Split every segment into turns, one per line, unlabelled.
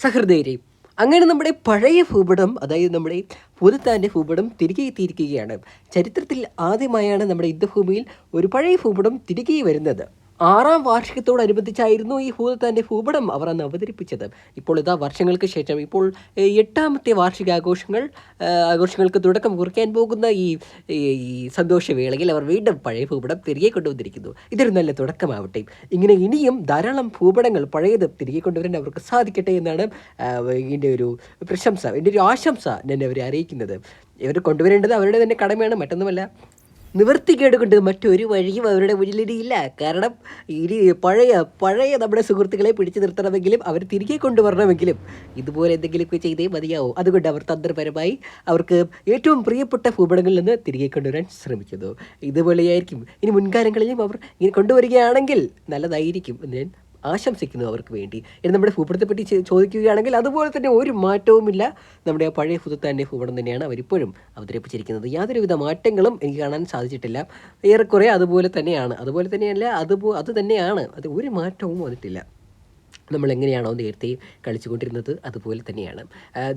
സഹൃദയരെ അങ്ങനെ നമ്മുടെ പഴയ ഭൂപടം അതായത് നമ്മുടെ ഭൂതത്താന്റെ ഭൂപടം തിരികെ എത്തിയിരിക്കുകയാണ്. ചരിത്രത്തിൽ ആദ്യമായാണ് നമ്മുടെ യുദ്ധഭൂമിയിൽ ഒരു പഴയ ഭൂപടം തിരികെ വരുന്നത്. ആറാം വാർഷികത്തോടനുബന്ധിച്ചായിരുന്നു ഈ ഭൂതത്താന്റെ ഭൂപടം അവർ അന്ന് അവതരിപ്പിച്ചത്. ഇപ്പോൾ ഇതാ വർഷങ്ങൾക്ക് ശേഷം. ഇപ്പോൾ എട്ടാമത്തെ വാർഷിക ആഘോഷങ്ങൾ ആഘോഷങ്ങൾക്ക് തുടക്കം കുറിക്കാൻ പോകുന്ന ഈ ഈ സന്തോഷവേളയിൽ അവർ വീണ്ടും പഴയ ഭൂപടം തിരികെ കൊണ്ടുവന്നിരിക്കുന്നു. ഇതൊരു നല്ല തുടക്കമാവട്ടെ. ഇങ്ങനെ ഇനിയും ധാരാളം ഭൂപടങ്ങൾ പഴയത് തിരികെ കൊണ്ടുവരാൻ അവർക്ക് സാധിക്കട്ടെ എന്നാണ് എന്റെ ഒരു പ്രശംസ എന്റെ ഒരു ആശംസ ഞാൻ അവരെ അറിയിക്കുന്നത്. ഇവർ കൊണ്ടുവരേണ്ടത് അവരുടെ തന്നെ കടമയാണ് മറ്റൊന്നുമല്ല. നിവർത്തിക്കേട് കൊണ്ട് മറ്റൊരു വഴിയും അവരുടെ മുന്നിലിരിയില്ല കാരണം ഇനി പഴയ പഴയ നമ്മുടെ സുഹൃത്തുക്കളെ പിടിച്ചു നിർത്തണമെങ്കിലും അവർ തിരികെ കൊണ്ടുവരണമെങ്കിലും ഇതുപോലെ എന്തെങ്കിലുമൊക്കെ ചെയ്തേ മതിയാവും. അതുകൊണ്ട് അവർ തന്ത്രപരമായി അവർക്ക് ഏറ്റവും പ്രിയപ്പെട്ട ഭൂപടങ്ങളിൽ നിന്ന് തിരികെ കൊണ്ടുവരാൻ ശ്രമിക്കുന്നു. ഇതുപോലെയായിരിക്കും. ഇനി മുൻകാലങ്ങളിലും അവർ ഇനി കൊണ്ടുവരികയാണെങ്കിൽ നല്ലതായിരിക്കും എന്ന് ഞാൻ ആശംസിക്കുന്നു അവർക്ക് വേണ്ടി. ഇനി നമ്മുടെ ഭൂപടത്തെ പറ്റി ചോദിക്കുകയാണെങ്കിൽ അതുപോലെ തന്നെ ഒരു മാറ്റവുമില്ല. നമ്മുടെ ആ പഴയ തന്നെ ഭൂപടം തന്നെയാണ് അവരിപ്പോഴും അവതരിപ്പിച്ചിരിക്കുന്നത്. യാതൊരുവിധ മാറ്റങ്ങളും എനിക്ക് കാണാൻ സാധിച്ചിട്ടില്ല. ഏറെക്കുറെ അതുപോലെ തന്നെയാണ്. അതുപോലെ തന്നെയല്ല അതുപോ അത് തന്നെയാണ്. അത് ഒരു മാറ്റവും വന്നിട്ടില്ല. നമ്മൾ എങ്ങനെയാണോ നേരത്തെ കളിച്ചുകൊണ്ടിരുന്നത് അതുപോലെ തന്നെയാണ്.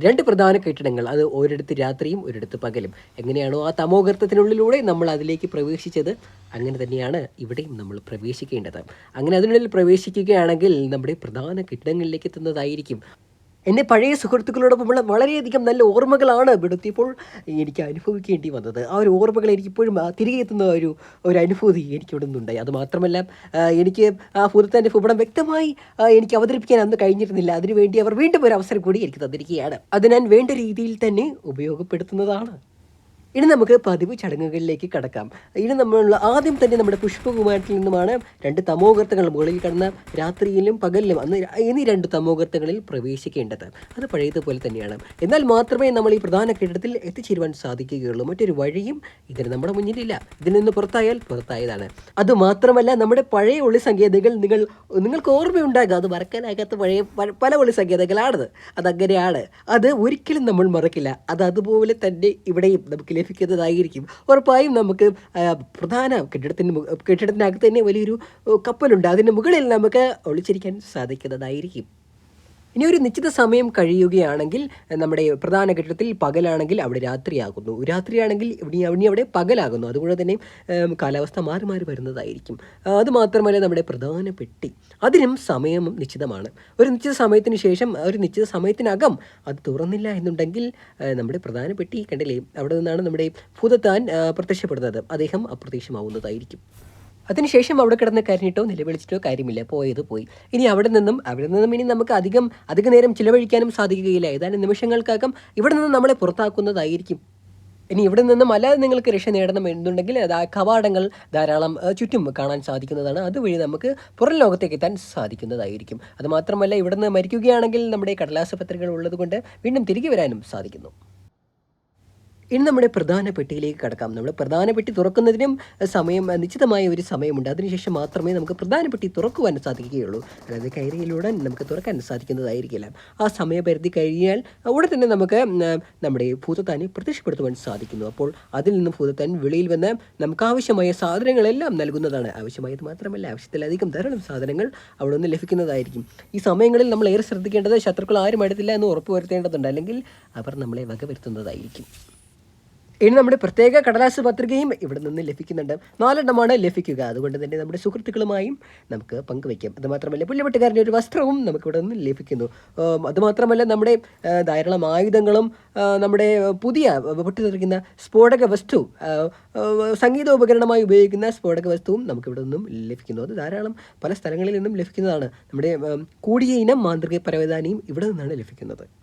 രണ്ട് പ്രധാന കെട്ടിടങ്ങൾ അത് ഒരിടത്ത് രാത്രിയും ഒരിടത്ത് പകലും. എങ്ങനെയാണോ ആ തമോഗർത്തത്തിനുള്ളിലൂടെ നമ്മൾ അതിലേക്ക് പ്രവേശിച്ചത് അങ്ങനെ തന്നെയാണ് ഇവിടെയും നമ്മൾ പ്രവേശിക്കേണ്ടത്. അങ്ങനെ അതിനുള്ളിൽ പ്രവേശിക്കുകയാണെങ്കിൽ നമ്മുടെ പ്രധാന കെട്ടിടങ്ങളിലേക്ക് എത്തുന്നതായിരിക്കും. എന്റെ പഴയ സുഹൃത്തുക്കളോടൊപ്പമുള്ള വളരെയധികം നല്ല ഓർമ്മകളാണ് ഇവിടെത്തിയപ്പോൾ എനിക്ക് അനുഭവിക്കേണ്ടി വന്നത്. ആ ഒരു ഓർമ്മകൾ എനിക്കിപ്പോഴും തിരികെ എത്തുന്ന ഒരു ഒരു അനുഭൂതി എനിക്ക് ഇവിടെ നിന്നുണ്ടായി. അത് മാത്രമല്ല ആ, എനിക്ക് ആ ഭൂതത്താന്റെ ഭൂപടം വ്യക്തമായി എനിക്ക് അവതരിപ്പിക്കാൻ അന്ന് കഴിഞ്ഞിരുന്നില്ല. അതിനുവേണ്ടി അവർ വീണ്ടും ഒരു അവസരം കൂടി എനിക്ക് തന്നിരിക്കുകയാണ്. അത് ഞാൻ വേണ്ട രീതിയിൽ തന്നെ ഉപയോഗപ്പെടുത്തുന്നതാണ്. ഇനി നമുക്ക് പതിവ് ചടങ്ങുകളിലേക്ക് കടക്കാം. ഇനി നമ്മൾ ആദ്യം തന്നെ നമ്മുടെ പുഷ്പകുമാരത്തിൽ നിന്നുമാണ് രണ്ട് തമോഗർത്തങ്ങൾ മുകളിൽ കടന്ന രാത്രിയിലും പകലിലും അന്ന് എന്നീ രണ്ട് തമോഗർത്തങ്ങളിൽ പ്രവേശിക്കേണ്ടത്. അത് പഴയതുപോലെ തന്നെയാണ്. എന്നാൽ മാത്രമേ നമ്മൾ ഈ പ്രധാന കെട്ടിടത്തിൽ എത്തിച്ചേരുവാൻ സാധിക്കുകയുള്ളൂ. മറ്റൊരു വഴിയും ഇതിന് നമ്മുടെ മുന്നിലില്ല. ഇതിൽ നിന്ന് പുറത്തായാൽ പുറത്തായതാണ്. അത് മാത്രമല്ല നമ്മുടെ പഴയ ഒളി സങ്കേതങ്ങൾ നിങ്ങൾ നിങ്ങൾക്ക് ഓർമ്മയുണ്ടാകും. അത് മറക്കാനാകാത്ത പഴയ പല ഒളി സങ്കേതങ്ങളാണത്. അതങ്ങനെയാണ്. അത് ഒരിക്കലും നമ്മൾ മറക്കില്ല. അത് അതുപോലെ തന്നെ ഇവിടെയും നമുക്ക് ലഭിക്കുന്നതായിരിക്കും. ഉറപ്പായും നമുക്ക് പ്രധാന കെട്ടിടത്തിന് കെട്ടിടത്തിനകത്ത് തന്നെ വലിയൊരു കപ്പലുണ്ട്. അതിന്റെ മുകളിൽ നമുക്ക് ഒളിച്ചിരിക്കാൻ സാധിക്കുന്നതായിരിക്കും. ഇനി ഒരു നിശ്ചിത സമയം കഴിയുകയാണെങ്കിൽ നമ്മുടെ പ്രധാന കെട്ടിടത്തിൽ പകലാണെങ്കിൽ അവിടെ രാത്രിയാകുന്നു. രാത്രിയാണെങ്കിൽ ഇവിടെ ഇനി അവിടെ പകലാകുന്നു. അതുകൊണ്ട് തന്നെ കാലാവസ്ഥ മാറി മാറി വരുന്നതായിരിക്കും. അതുമാത്രമല്ല അത് മാത്രമല്ല നമ്മുടെ പ്രധാന പെട്ടി. അതിനും സമയം നിശ്ചിതമാണ്. ഒരു നിശ്ചിത സമയത്തിന് ശേഷം ഒരു നിശ്ചിത സമയത്തിനകം അത് തുറന്നില്ല എന്നുണ്ടെങ്കിൽ നമ്മുടെ പ്രധാന പെട്ടി കണ്ടില്ലേ? അവിടെ നിന്നാണ് നമ്മുടെ ഭൂതത്താൻ പ്രത്യക്ഷപ്പെടുന്നത്. അദ്ദേഹം അപ്രത്യക്ഷമാവുന്നതായിരിക്കും. അതിനുശേഷം അവിടെ കിടന്ന് കരഞ്ഞിട്ടോ നിലവിളിച്ചിട്ടോ കാര്യമില്ല. പോയത് പോയി. ഇനി അവിടെ നിന്നും അവിടെ നിന്നും ഇനി നമുക്ക് അധികം അധിക നേരം ചിലവഴിക്കാനും സാധിക്കുകയില്ല. ഏതാനും നിമിഷങ്ങൾക്കകം ഇവിടെ നിന്ന് നമ്മളെ പുറത്താക്കുന്നതായിരിക്കും. ഇനി ഇവിടെ നിന്നും അല്ലാതെ നിങ്ങൾക്ക് രക്ഷ നേടണം എന്നുണ്ടെങ്കിൽ കവാടങ്ങൾ ധാരാളം ചുറ്റും കാണാൻ സാധിക്കുന്നതാണ്. അതുവഴി നമുക്ക് പുറം ലോകത്തേക്ക് എത്താൻ സാധിക്കുന്നതായിരിക്കും. അതുമാത്രമല്ല ഇവിടെ നിന്ന് മരിക്കുകയാണെങ്കിൽ നമ്മുടെ കടലാസ പത്രികൾ ഉള്ളതുകൊണ്ട് വീണ്ടും തിരികെ വരാനും സാധിക്കുന്നു. ഇനി നമ്മുടെ പ്രധാന പെട്ടിയിലേക്ക് കടക്കാം. നമ്മൾ പ്രധാന പെട്ടി തുറക്കുന്നതിനും സമയം നിശ്ചിതമായ ഒരു സമയമുണ്ട്. അതിനുശേഷം മാത്രമേ നമുക്ക് പ്രധാന പെട്ടി തുറക്കുവാൻ സാധിക്കുകയുള്ളൂ. അതായത് കയറിയിലൂടെ നമുക്ക് തുറക്കാൻ സാധിക്കുന്നതായിരിക്കില്ല. ആ സമയപരിധി കഴിഞ്ഞാൽ ഉടൻ തന്നെ നമുക്ക് നമ്മുടെ ഭൂതത്താനെ പ്രത്യക്ഷപ്പെടുത്തുവാൻ സാധിക്കുന്നു. അപ്പോൾ അതിൽ നിന്ന് ഭൂതത്താൻ വെളിയിൽ വന്ന് നമുക്ക് ആവശ്യമായ സാധനങ്ങളെല്ലാം നൽകുന്നതാണ്. ആവശ്യമായത് മാത്രമല്ല ആവശ്യത്തിലധികം ധാരാളം സാധനങ്ങൾ അവിടെ നിന്ന് ലഭിക്കുന്നതായിരിക്കും. ഈ സമയങ്ങളിൽ നമ്മൾ ഏറെ ശ്രദ്ധിക്കേണ്ടത് ശത്രുക്കൾ ആരും അടുത്തില്ല എന്ന് ഉറപ്പുവരുത്തേണ്ടതുണ്ട്. അല്ലെങ്കിൽ അവർ നമ്മളെ വകവരുത്തുന്നതായിരിക്കും. ഇനി നമ്മുടെ പ്രത്യേക കടലാസ് പത്രികയും ഇവിടെ നിന്ന് ലഭിക്കുന്നുണ്ട്. നാലെണ്ണമാണ് ലഭിക്കുക. അതുകൊണ്ട് തന്നെ നമ്മുടെ സുഹൃത്തുക്കളുമായും നമുക്ക് പങ്കുവയ്ക്കാം. അതുമാത്രമല്ല പുല്ലുവെട്ടുകാരന്റെ ഒരു വസ്ത്രവും നമുക്ക് ഇവിടെ നിന്ന് ലഭിക്കുന്നു. അതുമാത്രമല്ല നമ്മുടെ ധാരാളം ആയുധങ്ങളും നമ്മുടെ പുതിയ പൊട്ടിത്തെറിക്കുന്ന സ്ഫോടക വസ്തു സംഗീതോപകരണമായി ഉപയോഗിക്കുന്ന സ്ഫോടക വസ്തുവും നമുക്ക് ഇവിടെ നിന്നും ലഭിക്കുന്നു. അത് ധാരാളം പല സ്ഥലങ്ങളിൽ നിന്നും ലഭിക്കുന്നതാണ്. നമ്മുടെ കൂടിയ ഇനം മാന്ത്രിക പരവതാനിയും ഇവിടെ നിന്നാണ് ലഭിക്കുന്നത്.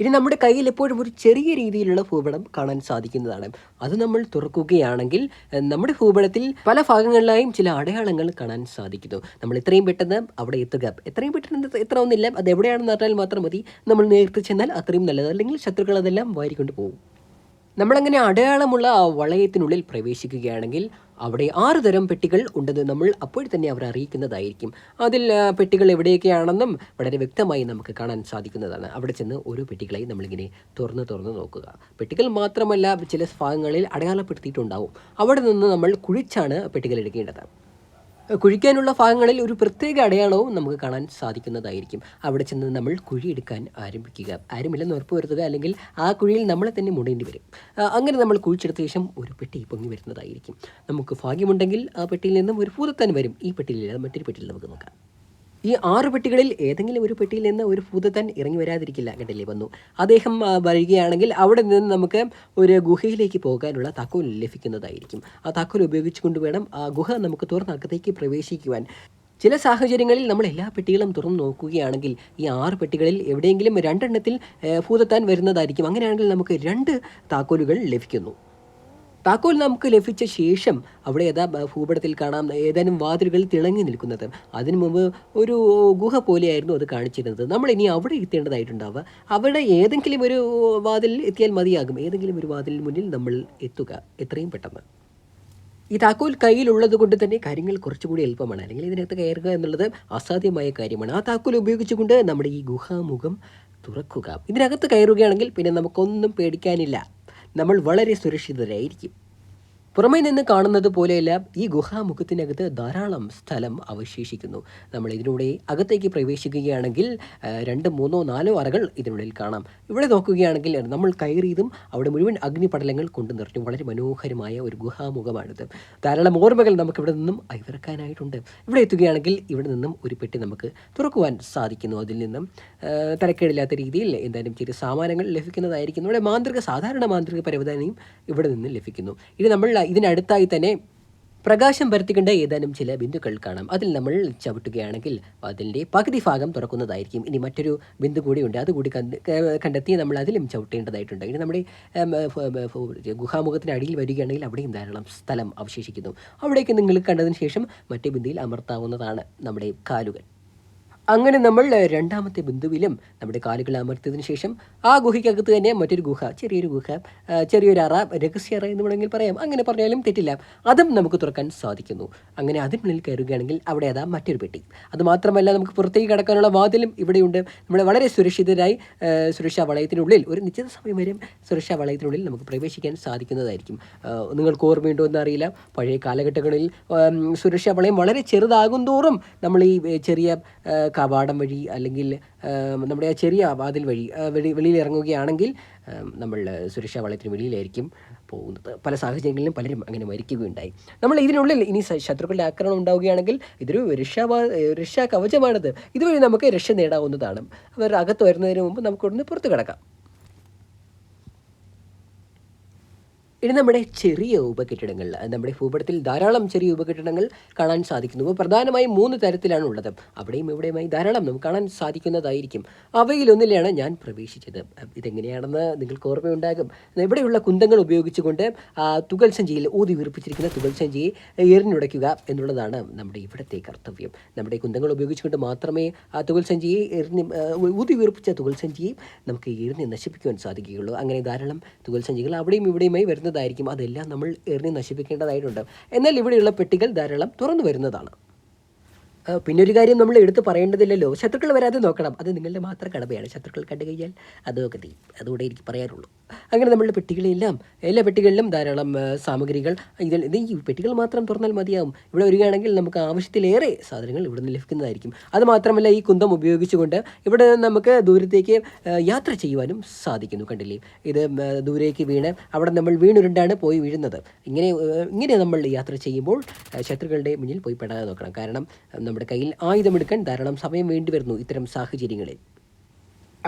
ഇനി നമ്മുടെ കയ്യിൽ എപ്പോഴും ഒരു ചെറിയ രീതിയിലുള്ള ഭൂപടം കാണാൻ സാധിക്കുന്നതാണ്. അത് നമ്മൾ തുറക്കുകയാണെങ്കിൽ നമ്മുടെ ഭൂപടത്തിൽ പല ഭാഗങ്ങളിലായും ചില അടയാളങ്ങൾ കാണാൻ സാധിക്കുന്നു. നമ്മൾ എത്രയും പെട്ടെന്ന് അവിടെ എത്തുക. എത്രയും പെട്ടെന്ന് എത്ര ഒന്നില്ല അത് എവിടെയാണെന്ന് അറിഞ്ഞാൽ മാത്രം മതി. നമ്മൾ നേരത്തെ ചെന്നാൽ അത്രയും നല്ലത്. അല്ലെങ്കിൽ ശത്രുക്കൾ അതെല്ലാം വാരിക്കൊണ്ട് പോകും. നമ്മളങ്ങനെ അടയാളമുള്ള ആ വളയത്തിനുള്ളിൽ പ്രവേശിക്കുകയാണെങ്കിൽ അവിടെ ആറ് തരം പെട്ടികൾ ഉണ്ടെന്ന് നമ്മൾ അപ്പോൾ തന്നെ അവർ അറിയിക്കുന്നതായിരിക്കും. അതിൽ പെട്ടികൾ എവിടെയൊക്കെയാണെന്നും വളരെ വ്യക്തമായി നമുക്ക് കാണാൻ സാധിക്കുന്നതാണ്. അവിടെ ചെന്ന് ഓരോ പെട്ടികളെയും നമ്മളിങ്ങനെ തുറന്ന് തുറന്ന് നോക്കുക. പെട്ടികൾ മാത്രമല്ല ചില ഭാഗങ്ങളിൽ അടയാളപ്പെടുത്തിയിട്ടുണ്ടാവും. അവിടെ നിന്ന് നമ്മൾ കുഴിച്ചാണ് പെട്ടികൾ എടുക്കേണ്ടത്. കുഴിക്കാനുള്ള ഭാഗങ്ങളിൽ ഒരു പ്രത്യേക അടയാളവും നമുക്ക് കാണാൻ സാധിക്കുന്നതായിരിക്കും. അവിടെ ചെന്ന് നമ്മൾ കുഴിയെടുക്കാൻ ആരംഭിക്കുക. ആരുമില്ലെന്ന് ഉറപ്പ് വരുത്തുക അല്ലെങ്കിൽ ആ കുഴിയിൽ നമ്മളെ തന്നെ മുടേണ്ടി വരും. അങ്ങനെ നമ്മൾ കുഴിച്ചെടുത്ത ശേഷം ഒരു പെട്ടി പൊങ്ങി വരുന്നതായിരിക്കും. നമുക്ക് ഭാഗ്യമുണ്ടെങ്കിൽ ആ പെട്ടിയിൽ നിന്നും ഒരു ഭൂതത്താൻ വരും. ഈ പെട്ടിയിലില്ല മറ്റൊരു പെട്ടിയിൽ നമുക്ക് നോക്കാം. ഈ ആറ് പെട്ടികളിൽ ഏതെങ്കിലും ഒരു പെട്ടിയിൽ നിന്ന് ഒരു ഭൂതത്തൻ ഇറങ്ങി വരാതിരിക്കില്ല കണ്ടില്ലേ വന്നു അദ്ദേഹം വരികയാണെങ്കിൽ അവിടെ നിന്ന് നമുക്ക് ഒരു ഗുഹയിലേക്ക് പോകാനുള്ള താക്കോൽ ലഭിക്കുന്നതായിരിക്കും. ആ താക്കോൽ ഉപയോഗിച്ചുകൊണ്ട് വേണം ആ ഗുഹ നമുക്ക് തുറന്നകത്തേക്ക് പ്രവേശിക്കുവാൻ. ചില സാഹചര്യങ്ങളിൽ നമ്മൾ എല്ലാ പെട്ടികളും തുറന്നു നോക്കുകയാണെങ്കിൽ ഈ ആറ് പെട്ടികളിൽ എവിടെയെങ്കിലും രണ്ടെണ്ണത്തിൽ ഭൂതത്താൻ വരുന്നതായിരിക്കും. അങ്ങനെയാണെങ്കിൽ നമുക്ക് രണ്ട് താക്കോലുകൾ ലഭിക്കുന്നു. താക്കോൽ നമുക്ക് ലഭിച്ച ശേഷം അവിടെ യഥാ ഭൂപടത്തിൽ കാണാം ഏതാനും വാതിലുകൾ തിളങ്ങി നിൽക്കുന്നത്. അതിനു മുമ്പ് ഒരു ഗുഹ പോലെയായിരുന്നു അത് കാണിച്ചിരുന്നത്. നമ്മൾ ഇനി അവിടെ എത്തേണ്ടതായിട്ടുണ്ടാവുക. അവിടെ ഏതെങ്കിലും ഒരു വാതിൽ എത്തിയാൽ മതിയാകും. ഏതെങ്കിലും ഒരു വാതിലിന് മുന്നിൽ നമ്മൾ എത്തുക. എത്രയും പെട്ടെന്ന്. ഈ താക്കോൽ കയ്യിലുള്ളത് കൊണ്ട് തന്നെ കാര്യങ്ങൾ കുറച്ചുകൂടി എളുപ്പമാണ്. അല്ലെങ്കിൽ ഇതിനകത്ത് കയറുക എന്നുള്ളത് അസാധ്യമായ കാര്യമാണ്. ആ താക്കോൽ ഉപയോഗിച്ചുകൊണ്ട് നമ്മുടെ ഈ ഗുഹാമുഖം തുറക്കുക. ഇതിനകത്ത് കയറുകയാണെങ്കിൽ പിന്നെ നമുക്കൊന്നും പേടിക്കാനില്ല. നമ്മൾ വളരെ സുരക്ഷിതരായിരിക്കും. പുറമേ നിന്ന് കാണുന്നത് പോലെയല്ല ഈ ഗുഹാമുഖത്തിനകത്ത് ധാരാളം സ്ഥലം അവശേഷിക്കുന്നു. നമ്മൾ ഇതിലൂടെ അകത്തേക്ക് പ്രവേശിക്കുകയാണെങ്കിൽ രണ്ട് മൂന്നോ നാലോ അറകൾ ഇതിനുള്ളിൽ കാണാം. ഇവിടെ നോക്കുകയാണെങ്കിൽ നമ്മൾ കയറിയതും അവിടെ മുഴുവൻ അഗ്നിപടലങ്ങൾ കൊണ്ടു നിറഞ്ഞു. വളരെ മനോഹരമായ ഒരു ഗുഹാമുഖമാണിത്. ധാരാളം ഓർമ്മകൾ നമുക്ക് ഇവിടെ നിന്നും അയവിറക്കാനായിട്ടുണ്ട്. ഇവിടെ എത്തുകയാണെങ്കിൽ ഇവിടെ നിന്നും ഒരു പെട്ടി നമുക്ക് തുറക്കുവാൻ സാധിക്കുന്നു. അതിൽ നിന്നും തരക്കേടില്ലാത്ത രീതിയിൽ എന്തായാലും ചെറിയ സാമാനങ്ങൾ ലഭിക്കുന്നതായിരിക്കും നമ്മുടെ മാന്ത്രിക സാധാരണ മാന്ത്രിക പരവതാനിയും ഇവിടെ നിന്ന് ലഭിക്കുന്നു. ഇനി നമ്മൾ ഇതിനടുത്തായി തന്നെ പ്രകാശം പരത്തിക്കേണ്ട ഏതാനും ചില ബിന്ദുക്കൾ കാണാം. അതിൽ നമ്മൾ ചവിട്ടുകയാണെങ്കിൽ അതിന്റെ പകുതി ഭാഗം തുറക്കുന്നതായിരിക്കും. ഇനി മറ്റൊരു ബിന്ദു കൂടിയുണ്ട്. അതുകൂടി കണ്ടെത്തി നമ്മൾ അതിലും ചവിട്ടേണ്ടതായിട്ടുണ്ട്. ഇനി നമ്മുടെ ഗുഹാമുഖത്തിന് അടിയിൽ വരികയാണെങ്കിൽ അവിടെയും ധാരാളം സ്ഥലം അവശേഷിക്കുന്നു. അവിടേക്ക് നിങ്ങൾ കണ്ടതിന് ശേഷം മറ്റേ ബിന്ദിയിൽ അമർത്താവുന്നതാണ് നമ്മുടെ കാലുകൾ. അങ്ങനെ നമ്മൾ രണ്ടാമത്തെ ബിന്ദുവിലും നമ്മുടെ കാലുകൾ അമർത്തിയതിന് ശേഷം ആ ഗുഹയ്ക്കകത്ത് തന്നെ മറ്റൊരു ഗുഹ ചെറിയൊരു ഗുഹ ചെറിയൊരു അറ രഹസ്യ അറ എന്ന് വേണമെങ്കിൽ പറയാം. അങ്ങനെ പറഞ്ഞാലും തെറ്റില്ല. അതും നമുക്ക് തുറക്കാൻ സാധിക്കുന്നു. അങ്ങനെ അതിനുള്ളിൽ കയറുകയാണെങ്കിൽ അവിടെ അതാ മറ്റൊരു പെട്ടി. അതുമാത്രമല്ല നമുക്ക് പുറത്തേക്ക് കടക്കാനുള്ള വാതിലും ഇവിടെയുണ്ട്. നമ്മൾ വളരെ സുരക്ഷിതരായി സുരക്ഷാ വളയത്തിനുള്ളിൽ ഒരു നിശ്ചിത സമയം വരെ സുരക്ഷാ വളയത്തിനുള്ളിൽ നമുക്ക് പ്രവേശിക്കാൻ സാധിക്കുന്നതായിരിക്കും. നിങ്ങൾക്ക് ഓർമ്മയുണ്ടോ എന്നറിയില്ല പഴയ കാലഘട്ടങ്ങളിൽ സുരക്ഷാ വളയം വളരെ ചെറുതാകും തോറും നമ്മൾ ഈ ചെറിയ കവാടം വഴി അല്ലെങ്കിൽ നമ്മുടെ ആ ചെറിയ വാതിൽ വഴി വെളി വെളിയിൽ ഇറങ്ങുകയാണെങ്കിൽ നമ്മൾ സുരക്ഷാ വളയത്തിന് വെളിയിലായിരിക്കും പോകുന്നത്. പല സാഹചര്യങ്ങളിലും പലരും അങ്ങനെ മരിക്കുകയുണ്ടായി. നമ്മൾ ഇതിനുള്ളിൽ ഇനി ശത്രുക്കളുടെ ആക്രമണം ഉണ്ടാവുകയാണെങ്കിൽ ഇതൊരു രക്ഷാ രക്ഷാ കവചമാണിത്. ഇതുവഴി നമുക്ക് രക്ഷ നേടാവുന്നതാണ്. അവർ അകത്ത് വരുന്നതിന് മുമ്പ് നമുക്ക് ഇവിടുന്ന് പുറത്ത് കിടക്കാം. ഇനി നമ്മുടെ ചെറിയ ഉപകെട്ടിടങ്ങൾ നമ്മുടെ ഭൂപടത്തിൽ ധാരാളം ചെറിയ ഉപകെട്ടിടങ്ങൾ കാണാൻ സാധിക്കുന്നു. പ്രധാനമായും മൂന്ന് തരത്തിലാണ് ഉള്ളത്. അവിടെയും ഇവിടെയുമായി ധാരാളം നമുക്ക് കാണാൻ സാധിക്കുന്നതായിരിക്കും. അവയിലൊന്നിലാണ് ഞാൻ പ്രവേശിച്ചത്. ഇതെങ്ങനെയാണെന്ന് നിങ്ങൾക്ക് ഓർമ്മയുണ്ടാകും. ഇവിടെയുള്ള കുന്തങ്ങൾ ഉപയോഗിച്ചുകൊണ്ട് തുകൽ സഞ്ചിയിൽ ഊതി വീർപ്പിച്ചിരിക്കുന്ന തുകൽ സഞ്ചിയെ എറിഞ്ഞുടയ്ക്കുക എന്നുള്ളതാണ് നമ്മുടെ ഇവിടുത്തെ കർത്തവ്യം. നമ്മുടെ കുന്തങ്ങൾ ഉപയോഗിച്ചുകൊണ്ട് മാത്രമേ ആ തുകൽ സഞ്ചിയെ എറിഞ്ഞ് ഊതി വീർപ്പിച്ച തുകൽ സഞ്ചിയെ നമുക്ക് എറിഞ്ഞ് നശിപ്പിക്കുവാൻ സാധിക്കുകയുള്ളൂ. അങ്ങനെ ധാരാളം തുകൽ സഞ്ചികൾ അവിടെയും ഇവിടെയുമായി വരുന്നതായിരിക്കും. അതെല്ലാം നമ്മൾ എറിഞ്ഞ് നശിപ്പിക്കേണ്ടതായിട്ടുണ്ട്. എന്നാൽ ഇവിടെയുള്ള പെട്ടികൾ ധാരാളം തുറന്നു വരുന്നതാണ്. പിന്നെ ഒരു കാര്യം നമ്മൾ എടുത്ത് പറയേണ്ടതില്ലല്ലോ. ശത്രുക്കൾ വരാതെ നോക്കണം. അത് നിങ്ങളുടെ മാത്രം കടമയാണ്. ശത്രുക്കൾ കണ്ടു കഴിഞ്ഞാൽ അതൊക്കെ തീ അതുകൂടെ എനിക്ക് പറയാറുള്ളൂ അങ്ങനെ നമ്മളുടെ പെട്ടികളെല്ലാം എല്ലാ പെട്ടികളിലും ധാരാളം സാമഗ്രികൾ. ഇതിൽ ഇത് ഈ പെട്ടികൾ മാത്രം തുറന്നാൽ മതിയാവും. ഇവിടെ വരികയാണെങ്കിൽ നമുക്ക് ആവശ്യത്തിലേറെ സാധനങ്ങൾ ഇവിടെ നിന്ന് ലഭിക്കുന്നതായിരിക്കും അതുമാത്രമല്ല ഈ കുന്തം ഉപയോഗിച്ചുകൊണ്ട് ഇവിടെ നമുക്ക് ദൂരത്തേക്ക് യാത്ര ചെയ്യുവാനും സാധിക്കുന്നു. കണ്ടില്ലേ? ഇത് ദൂരേക്ക് വീണ് അവിടെ നമ്മൾ വീണുരുണ്ടാണ് പോയി വീഴുന്നത്. ഇങ്ങനെ ഇങ്ങനെ നമ്മൾ യാത്ര ചെയ്യുമ്പോൾ ശത്രുക്കളുടെ മുന്നിൽ പോയി പെടാതെ നോക്കണം. കാരണം നമ്മുടെ കയ്യിൽ ആയുധമെടുക്കാൻ ധാരാളം സമയം വേണ്ടിവരുന്നു ഇത്തരം സാഹചര്യങ്ങളിൽ.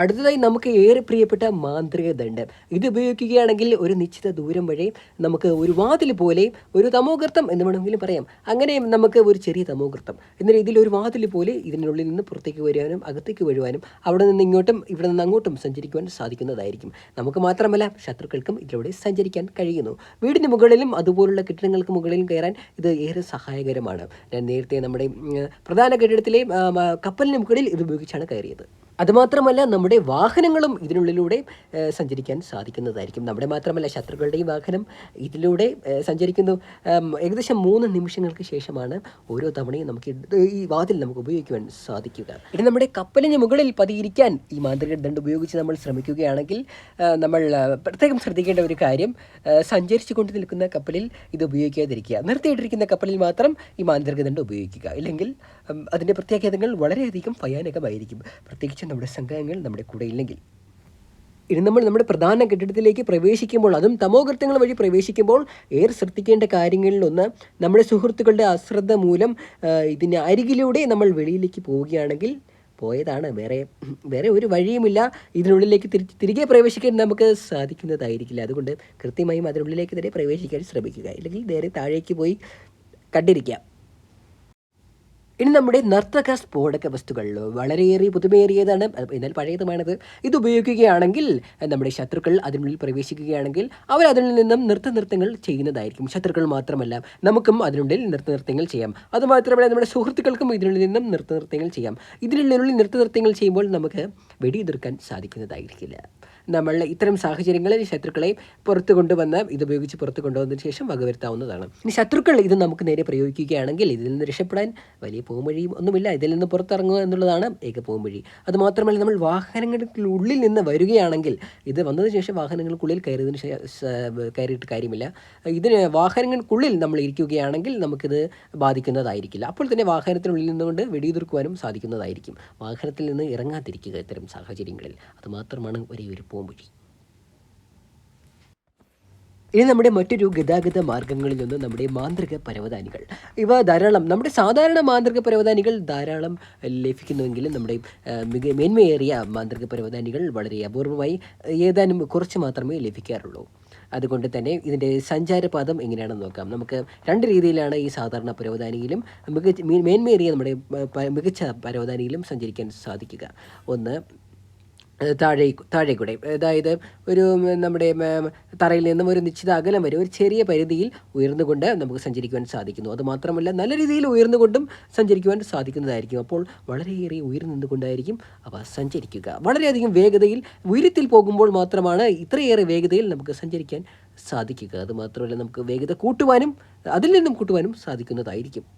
അടുത്തതായി നമുക്ക് ഏറെ പ്രിയപ്പെട്ട മാന്ത്രിക ദണ്ഡം. ഇത് ഉപയോഗിക്കുകയാണെങ്കിൽ ഒരു നിശ്ചിത ദൂരം വഴി നമുക്ക് ഒരു വാതിൽ പോലെ ഒരു തമോഗർത്തം എന്ന് വേണമെങ്കിലും പറയാം. അങ്ങനെ നമുക്ക് ഒരു ചെറിയ തമോഗർത്തം. എന്ന രീതിയിൽ ഒരു വാതിൽ പോലെ ഇതിനുള്ളിൽ നിന്ന് പുറത്തേക്ക് വരുവാനും അകത്തേക്ക് വരുവാനും അവിടെ നിന്ന് ഇങ്ങോട്ടും ഇവിടെ നിന്ന് അങ്ങോട്ടും സഞ്ചരിക്കുവാൻ സാധിക്കുന്നതായിരിക്കും. നമുക്ക് മാത്രമല്ല ശത്രുക്കൾക്കും ഇതിലൂടെ സഞ്ചരിക്കാൻ കഴിയുന്നു. വീടിന് മുകളിലും അതുപോലുള്ള കെട്ടിടങ്ങൾക്ക് മുകളിലും കയറാൻ ഇത് ഏറെ സഹായകരമാണ്. ഞാൻ നേരത്തെ നമ്മുടെ പ്രധാന കെട്ടിടത്തിലെ കപ്പലിന് മുകളിൽ ഇത് ഉപയോഗിച്ചാണ് കയറിയത്. അതുമാത്രമല്ല നമ്മുടെ വാഹനങ്ങളും ഇതിനുള്ളിലൂടെ സഞ്ചരിക്കാൻ സാധിക്കുന്നതായിരിക്കും. നമ്മുടെ മാത്രമല്ല ശത്രുക്കളുടെയും വാഹനം ഇതിലൂടെ സഞ്ചരിക്കുന്നു. ഏകദേശം മൂന്ന് നിമിഷങ്ങൾക്ക് ശേഷമാണ് ഓരോ തവണയും നമുക്ക് ഈ വാതിൽ നമുക്ക് ഉപയോഗിക്കുവാൻ സാധിക്കുക. ഇനി നമ്മുടെ കപ്പലിന് മുകളിൽ പതിയിരിക്കാൻ ഈ മാന്ത്രിക ദണ്ട് ഉപയോഗിച്ച് നമ്മൾ ശ്രമിക്കുകയാണെങ്കിൽ നമ്മൾ പ്രത്യേകം ശ്രദ്ധിക്കേണ്ട ഒരു കാര്യം സഞ്ചരിച്ചു കൊണ്ട് നിൽക്കുന്ന കപ്പലിൽ ഇത് ഉപയോഗിക്കാതിരിക്കുക. നിർത്തിയിട്ടിരിക്കുന്ന കപ്പലിൽ മാത്രം ഈ മാന്ത്രിക ദണ്ട് ഉപയോഗിക്കുക. ഇല്ലെങ്കിൽ അതിന്റെ പ്രത്യാഘാതങ്ങൾ വളരെയധികം ഭയാനകമായിരിക്കും. പ്രത്യേകിച്ച് നമ്മുടെ സംഘങ്ങൾ നമ്മുടെ കൂടെ ഇല്ലെങ്കിൽ. ഇനി നമ്മൾ നമ്മുടെ പ്രധാന കെട്ടിടത്തിലേക്ക് പ്രവേശിക്കുമ്പോൾ അതും തമോകൃത്യങ്ങൾ വഴി പ്രവേശിക്കുമ്പോൾ ഏറെ ശ്രദ്ധിക്കേണ്ട കാര്യങ്ങളിലൊന്ന് നമ്മുടെ സുഹൃത്തുക്കളുടെ അശ്രദ്ധ മൂലം ഇതിന് അരികിലൂടെ നമ്മൾ വെളിയിലേക്ക് പോവുകയാണെങ്കിൽ പോയതാണ്. വേറെ വേറെ ഒരു വഴിയുമില്ല. ഇതിനുള്ളിലേക്ക് തിരി തിരികെ പ്രവേശിക്കാൻ നമുക്ക് സാധിക്കുന്നതായിരിക്കില്ല. അതുകൊണ്ട് കൃത്യമായും അതിനുള്ളിലേക്ക് തന്നെ പ്രവേശിക്കാൻ ശ്രമിക്കുക. ഇല്ലെങ്കിൽ നേരെ താഴേക്ക് പോയി കണ്ടിരിക്കാം. ഇനി നമ്മുടെ നർത്തക സ്ഫോടക വസ്തുക്കൾ വളരെയേറെ പുതുമേറിയതാണ് എന്നാൽ പഴയതുമാണത്. ഇത് ഉപയോഗിക്കുകയാണെങ്കിൽ നമ്മുടെ ശത്രുക്കൾ അതിനുള്ളിൽ പ്രവേശിക്കുകയാണെങ്കിൽ അവർ അതിൽ നിന്നും നൃത്ത നൃത്തങ്ങൾ ചെയ്യുന്നതായിരിക്കും. ശത്രുക്കൾ മാത്രമല്ല നമുക്കും അതിനുള്ളിൽ നൃത്ത നൃത്തങ്ങൾ ചെയ്യാം. അതുമാത്രമല്ല നമ്മുടെ സുഹൃത്തുക്കൾക്കും ഇതിനുള്ളിൽ നിന്നും നൃത്ത നൃത്തങ്ങൾ ചെയ്യാം. ഇതിനുള്ളിൽ നൃത്ത നൃത്തങ്ങൾ ചെയ്യുമ്പോൾ നമുക്ക് വെടിയുതിർക്കാൻ സാധിക്കുന്നതായിരിക്കില്ല. നമ്മൾ ഇത്തരം സാഹചര്യങ്ങളിൽ ശത്രുക്കളെ പുറത്തു കൊണ്ടുവന്ന് ഇതുപയോഗിച്ച് പുറത്തു കൊണ്ടുവന്നതിന് ശേഷം വകവരുത്താവുന്നതാണ്. ഇനി ശത്രുക്കൾ ഇത് നമുക്ക് നേരെ പ്രയോഗിക്കുകയാണെങ്കിൽ ഇതിൽ നിന്ന് രക്ഷപ്പെടാൻ വലിയ പോംവഴിയും ഒന്നുമില്ല. ഇതിൽ നിന്ന് പുറത്തിറങ്ങുക എന്നുള്ളതാണ് ഏക പോംവഴി അതുമാത്രമല്ല നമ്മൾ വാഹനങ്ങൾക്കുള്ളിൽ നിന്ന് വരികയാണെങ്കിൽ ഇത് വന്നതിന് ശേഷം വാഹനങ്ങൾക്കുള്ളിൽ കയറിയതിന് കയറിയിട്ട് കാര്യമില്ല. ഇതിന് വാഹനങ്ങൾക്കുള്ളിൽ നമ്മൾ ഇരിക്കുകയാണെങ്കിൽ നമുക്കിത് ബാധിക്കുന്നതായിരിക്കില്ല. അപ്പോൾ തന്നെ വാഹനത്തിനുള്ളിൽ നിന്നുകൊണ്ട് വെടിയുതിർക്കുവാനും സാധിക്കുന്നതായിരിക്കും. വാഹനത്തിൽ നിന്ന് ഇറങ്ങാതിരിക്കുക ഇത്തരം സാഹചര്യങ്ങളിൽ. അതുമാത്രമാണ് ഒരേ ഒരു പോംവഴി ഇനി നമ്മുടെ മറ്റൊരു ഗതാഗത മാർഗങ്ങളിൽ നിന്ന് നമ്മുടെ മാന്ത്രിക പരവതാനികൾ. ഇവ ധാരാളം നമ്മുടെ സാധാരണ മാന്ത്രിക പരവതാനികൾ ധാരാളം ലഭിക്കുന്നുവെങ്കിലും നമ്മുടെ മിക മേന്മയേറിയ മാന്ത്രിക പരവതാനികൾ വളരെ അപൂർവമായി ഏതാനും കുറച്ച് മാത്രമേ ലഭിക്കാറുള്ളൂ. അതുകൊണ്ട് തന്നെ ഇതിന്റെ സഞ്ചാരപാതം എങ്ങനെയാണെന്ന് നോക്കാം. നമുക്ക് രണ്ട് രീതിയിലാണ് ഈ സാധാരണ പരവതാനിയിലും മികച്ച മേന്മയേറിയ നമ്മുടെ മികച്ച പരവതാനിയിലും സഞ്ചരിക്കാൻ സാധിക്കുക. ഒന്ന് താഴെ താഴെ കൂടെ അതായത് ഒരു നമ്മുടെ തറയിൽ നിന്നും ഒരു നിശ്ചിത അകലം വരെ ഒരു ചെറിയ പരിധിയിൽ ഉയർന്നുകൊണ്ട് നമുക്ക് സഞ്ചരിക്കുവാൻ സാധിക്കുന്നു. അതുമാത്രമല്ല നല്ല രീതിയിൽ ഉയർന്നുകൊണ്ടും സഞ്ചരിക്കുവാൻ സാധിക്കുന്നതായിരിക്കും. അപ്പോൾ വളരെയേറെ ഉയർന്നു നിന്നുകൊണ്ടായിരിക്കും അവ സഞ്ചരിക്കുക. വളരെയധികം വേഗതയിൽ ഉയരത്തിൽ പോകുമ്പോൾ മാത്രമാണ് ഇത്രയേറെ വേഗതയിൽ നമുക്ക് സഞ്ചരിക്കാൻ സാധിക്കുക. അതുമാത്രമല്ല നമുക്ക് വേഗത കൂട്ടുവാനും അതിൽ നിന്നും കൂട്ടുവാനും സാധിക്കുന്നതായിരിക്കും.